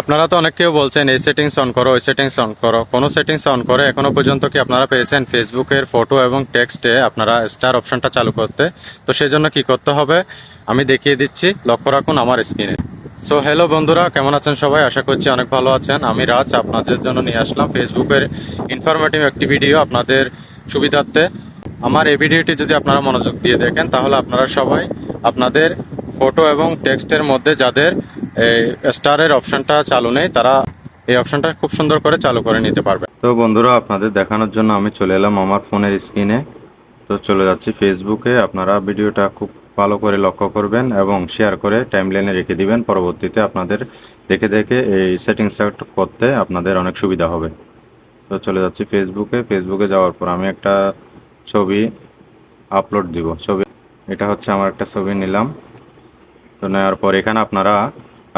আপনারা তো অনেক কেউ বলছেন, এই সেটিংস অন করো, ওই সেটিংস অন করো। কোনো সেটিংস অন করে এখনও পর্যন্ত কি আপনারা পেয়েছেন ফেসবুকের ফটো এবং টেক্সটে আপনারা স্টার অপশনটা চালু করতে? তো সেই জন্য কী করতে হবে? আমি দেখিয়ে দিচ্ছি। লক্ষ্য রাখুন আমার স্ক্রিনে সো হ্যালো বন্ধুরা, কেমন আছেন সবাই? আশা করছি অনেক ভালো আছেন। আমি রাজ, আপনাদের জন্য নিয়ে আসলাম ফেসবুকের ইনফরমেটিভ একটি ভিডিও আপনাদের সুবিধার্থে। আমার এই ভিডিওটি যদি আপনারা মনোযোগ দিয়ে দেখেন, তাহলে আপনারা সবাই আপনাদের ফটো এবং টেক্সটের মধ্যে যাদের স্টারের অপশনটা চালু নেই, তারা এই অপশনটা খুব সুন্দর করে চালু করে নিতে পারবে। তো বন্ধুরা, আপনাদের দেখানোর জন্য আমি চলে এলাম আমার ফোনের স্ক্রিনে। তো চলে যাচ্ছি ফেসবুকে আপনারা ভিডিওটা খুব ভালো করে লক্ষ্য করবেন এবং শেয়ার করে টাইমলাইনে রেখে দিবেন। পরবর্তীতে আপনাদের দেখে দেখে এই সেটিংসটা করতে আপনাদের অনেক সুবিধা হবে। তো চলে যাচ্ছি ফেসবুকে ফেসবুকে যাওয়ার পর আমি একটা ছবি আপলোড দিব। ছবি, এটা হচ্ছে আমার একটা ছবি নিলাম। তো নেওয়ার পর এখানে আপনারা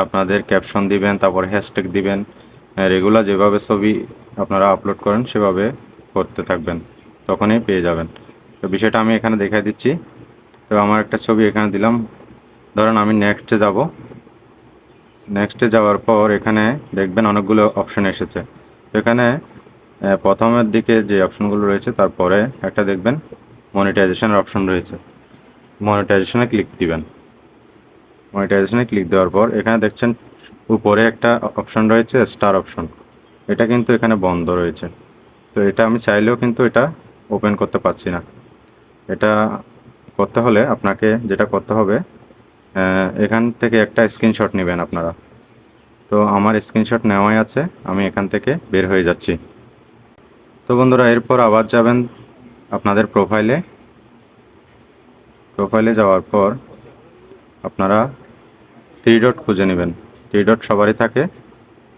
আপনাদের ক্যাপশন দিবেন, তারপর হ্যাশট্যাগ দিবেন রেগুলার যেভাবে ছবি আপনারা আপলোড করেন সেভাবে করতে থাকবেন, তখনই পেয়ে যাবেন। তো বিষয়টা আমি এখানে দেখাই দিচ্ছি। তো আমার একটা ছবি এখানে দিলাম। ধরেন আমি নেক্সটে যাব। নেক্সটে যাওয়ার পর এখানে দেখবেন অনেকগুলো অপশন এসেছে। এখানে প্রথমের দিকে যে অপশনগুলো রয়েছে, তারপরে একটা দেখবেন মনিটাইজেশনের অপশন রয়েছে। মনিটাইজেশনে ক্লিক দিবেন। মনিটাইজেশনে ক্লিক দেওয়ার পর, এখানে দেখছেন উপরে একটা অপশন রয়েছে স্টার অপশন এটা কিন্তু এখানে বন্ধ রয়েছে। তো এটা আমি চাইলেও কিন্তু এটা ওপেন করতে পারছি না। এটা করতে হলে আপনাকে যেটা করতে হবে এখান থেকে একটা স্ক্রিনশট নেবেন আপনারা। তো আমার স্ক্রিনশট নেওয়াই আছে, আমি এখান থেকে বের হয়ে যাচ্ছি। তো বন্ধুরা, এরপর আবার যাবেন আপনাদের প্রোফাইলে প্রোফাইলে যাওয়ার পর আপনারা থ্রি ডট খুঁজে নেবেন। থ্রি ডট সবারই থাকে,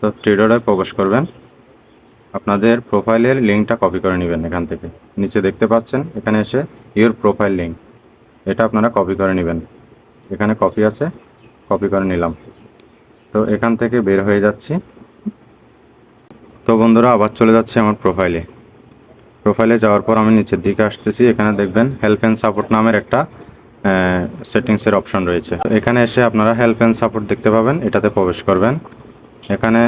তো থ্রি প্রবেশ করবেন। আপনাদের প্রোফাইলের লিঙ্কটা কপি করে নেবেন এখান থেকে। নিচে দেখতে পাচ্ছেন, এখানে এসে ইউর প্রোফাইল লিঙ্ক এটা আপনারা কপি করে নেবেন। এখানে কপি আছে কপি করে নিলাম। তো এখান থেকে বের হয়ে যাচ্ছি। তো বন্ধুরা, আবার চলে যাচ্ছি আমার প্রোফাইলে প্রোফাইলে যাওয়ার পর আমি নিচের দিকে আসতেছি। এখানে দেখবেন হেল্প অ্যান্ড সাপোর্ট নামের একটা সেটিংসের অপশন রয়েছে। এখানে এসে আপনারা হেল্প অ্যান্ড সাপোর্ট দেখতে পাবেন, এটাতে প্রবেশ করবেন। এখানে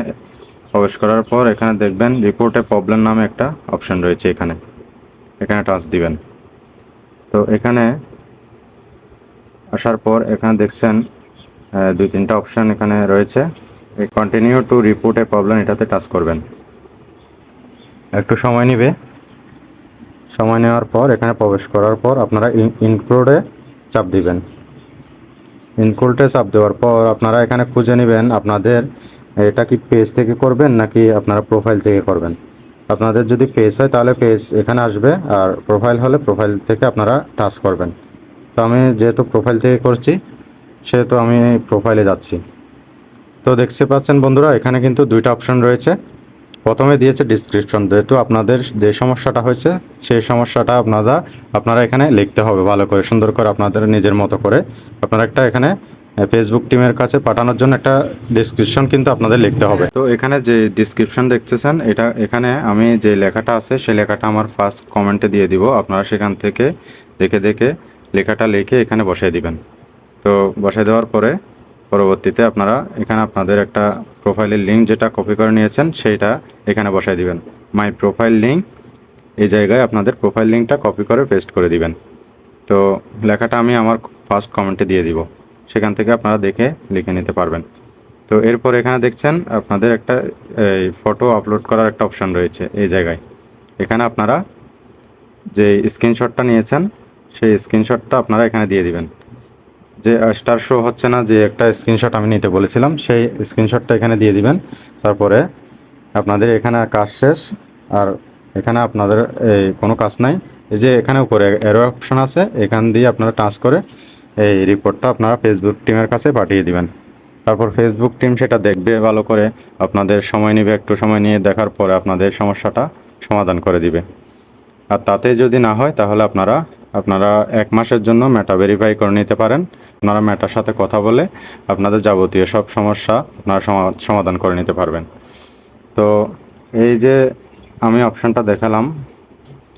প্রবেশ করার পর এখানে দেখবেন রিপোর্টে প্রবলেম নামে একটা অপশন রয়েছে এখানে। এখানে টাচ দিবেন। তো এখানে আসার পর এখানে দেখছেন দুই তিনটা অপশন এখানে রয়েছে। এই continue to report a problem এটাতে টাচ করবেন। একটু সময় নেবে। সময় নেওয়ার পর এখানে প্রবেশ করার পর আপনারা ইনক্লুডে চাপ দিবেন। ইনক্লুডে চাপ দেওয়ার পর আপনারা এখানে খুঁজে নেবেন আপনাদের এটা কি পেজ থেকে করবেন নাকি আপনারা প্রোফাইল থেকে করবেন। আপনাদের যদি পেজ হয় তাহলে পেজ এখানে আসবে আর প্রোফাইল হলে প্রোফাইল থেকে আপনারা টাচ করবেন। তো আমি যেহেতু প্রোফাইল থেকে করছি, সেহেতু আমি প্রোফাইলে যাচ্ছি। তো দেখতে পাচ্ছেন বন্ধুরা, এখানে কিন্তু দুইটা অপশন রয়েছে। প্রথমে দিয়েছে ডিসক্রিপশন যেহেতু আপনাদের যে সমস্যাটা হয়েছে, সেই সমস্যাটা আপনারা আপনারা এখানে লিখতে হবে ভালো করে, সুন্দর করে আপনাদের নিজের মতো করে। আপনারা একটা এখানে ফেসবুক টিমের কাছে পাঠানোর জন্য একটা ডিসক্রিপশন কিন্তু আপনাদের লিখতে হবে। তো এখানে যে ডিসক্রিপশন দেখতেছেন, এটা এখানে আমি যে লেখাটা আছে, সেই লেখাটা আমার ফার্স্ট কমেন্টে দিয়ে দিব। আপনারা সেখান থেকে দেখে দেখে লেখাটা লিখে এখানে বসিয়ে দিবেন। তো বসিয়ে দেওয়ার পরে পরবর্তীতে আপনারা এখানে আপনাদের একটা প্রোফাইলের লিঙ্ক যেটা কপি করে নিয়েছেন, সেইটা এখানে বসাই দিবেন। মাই প্রোফাইল লিঙ্ক এই জায়গায় আপনাদের প্রোফাইল লিঙ্কটা কপি করে পেস্ট করে দিবেন। তো লেখাটা আমি আমার ফার্স্ট কমেন্টে দিয়ে দিব। সেখান থেকে আপনারা দেখে লিখে নিতে পারবেন। তো এরপর এখানে দেখছেন আপনাদের একটা, এই ফটো আপলোড করার একটা অপশন রয়েছে এই জায়গায়। এখানে আপনারা যে স্ক্রিনশটটা নিয়েছেন, সেই স্ক্রিনশটটা আপনারা এখানে দিয়ে দিবেন। যে স্টার শো হচ্ছে না, যে একটা স্ক্রিনশট আমি নিতে বলেছিলাম, সেই স্ক্রিনশটটা এখানে দিয়ে দিবেন। তারপরে আপনাদের এখানে কাজ শেষ, আর এখানে আপনাদের, এই, কোনো কাজ নাই। এই যে, এখানে উপরে এরো অপশন আছে, এখান দিয়ে আপনারা টাচ করে এই রিপোর্টটা আপনারা ফেসবুক টিমের কাছে পাঠিয়ে দিবেন। তারপর ফেসবুক টিম সেটা দেখবে, ভালো করে আপনাদের সময় নেবে, একটু সময় নিয়ে দেখার পরে আপনাদের সমস্যাটা সমাধান করে দিবে। আর তাতে যদি না হয়, তাহলে আপনারা আপনারা এক মাসের জন্য মেটা ভেরিফাই করে নিতে পারেন। আপনারা ম্যাটার সাথে কথা বলে আপনাদের যাবতীয় সব সমস্যা আপনারা সমা- সমাধান করে নিতে পারবেন। তো এই যে আমি অপশানটা দেখালাম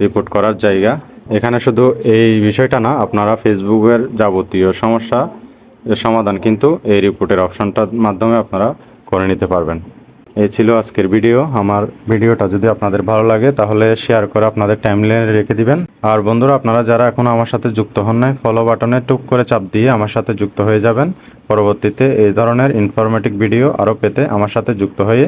রিপোর্ট করার জায়গা, এখানে শুধু এই বিষয়টা না, আপনারা ফেসবুকের যাবতীয় সমস্যা সমাধান কিন্তু এই রিপোর্টের অপশানটার মাধ্যমে আপনারা করে নিতে পারবেন। এই ছিল আজকের ভিডিও। আমার ভিডিওটা যদি আপনাদের ভালো লাগে, তাহলে শেয়ার করে আপনাদের টাইমলাইনে রেখে দিবেন। আর বন্ধুরা, আপনারা যারা এখনও আমার সাথে যুক্ত হন নাই ফলো বাটনে টুক করে চাপ দিয়ে আমার সাথে যুক্ত হয়ে যাবেন। পরবর্তীতে এই ধরনের ইনফরমেটিভ ভিডিও আরও পেতে আমার সাথে যুক্ত হয়ে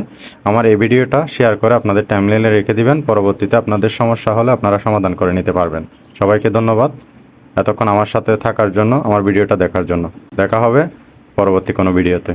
আমার এই ভিডিওটা শেয়ার করে আপনাদের টাইমলাইনে রেখে দিবেন। পরবর্তীতে আপনাদের সমস্যা হলে আপনারা সমাধান করে নিতে পারবেন। সবাইকে ধন্যবাদ এতক্ষণ আমার সাথে থাকার জন্য, আমার ভিডিওটা দেখার জন্য। দেখা হবে পরবর্তী কোনো ভিডিওতে।